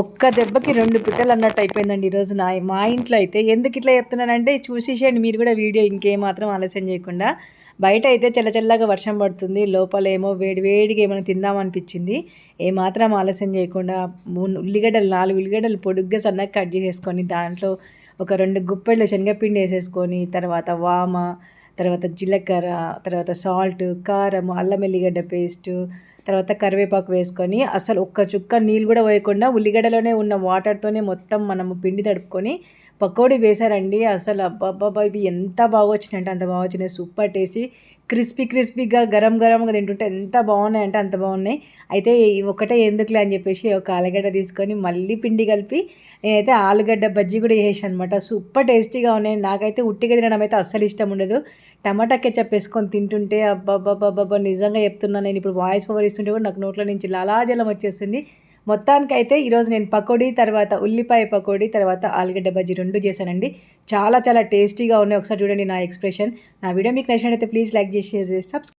ఒక్క దెబ్బకి రెండు పిట్టలు అన్నట్టు అయిపోయిందండి ఈరోజు నా మా ఇంట్లో అయితే. ఎందుకు ఇట్లా చెప్తున్నానంటే చూసేసేయండి మీరు కూడా వీడియో ఇంకేమాత్రం ఆలస్యం చేయకుండా. బయట అయితే చల్లచల్లగా వర్షం పడుతుంది లోపల ఏమో వేడి వేడిగా ఏమైనా తిందామనిపించింది. ఏమాత్రం ఆలస్యం చేయకుండా ఉల్లిగడ్డలు నాలుగు ఉల్లిగడ్డలు పొడుగ్గా సన్నగా కట్ చేసేసుకొని దాంట్లో ఒక రెండు గుప్పెళ్ళు శనగపిండి వేసేసుకొని తర్వాత వామ తర్వాత జీలకర్ర తర్వాత సాల్ట్ కారం అల్లం ఎల్లిగడ్డ పేస్టు తర్వాత కరివేపాకు వేసుకొని అసలు ఒక్క చుక్క నీళ్ళు కూడా వేయకుండా ఉల్లిగడ్డలోనే ఉన్న వాటర్తోనే మొత్తం మనము పిండి తడుపుకొని పకోడీ వేశారండి. అసలు అబ్బాబ్బా ఇవి ఎంత బాగా వచ్చినాయంటే అంత బాగా వచ్చినాయి సూపర్ టేస్టీ. క్రిస్పీ క్రిస్పీగా గరం గరంగా తింటుంటే ఎంత బాగున్నాయి అంటే అంత బాగున్నాయి. అయితే ఒకటే ఎందుకులే అని చెప్పేసి ఒక ఆలుగడ్డ తీసుకొని మళ్ళీ పిండి కలిపి నేనైతే ఆలుగడ్డ బజ్జీ కూడా వేసాను అనమాట సూపర్ టేస్టీగా ఉన్నాయి. నాకైతే ఉట్టిగా తినడం అయితే అస్సలు ఇష్టం ఉండదు. టమాటా కెచప్ వేసుకొని తింటుంటే అబ్బాబ్బాబ్బా నిజంగా చెప్తున్నా నేను. ఇప్పుడు వాయిస్ ఓవర్ ఇస్తుంటే కూడా నాకు నోట్లో నుంచి లాలాజలం వచ్చేస్తుంది. మొత్తానికైతే ఈరోజు నేను పకోడీ తర్వాత ఉల్లిపాయ పకోడీ తర్వాత ఆలుగడ్డ బజ్జీ రెండు చేశానండి. చాలా చాలా టేస్టీగా ఉన్నాయి. ఒకసారి చూడండి నా ఎక్స్ప్రెషన్. నా వీడియో మీకు నచ్చినట్టయితే ప్లీజ్ లైక్ చేసి చేసి సబ్స్క్రైబ్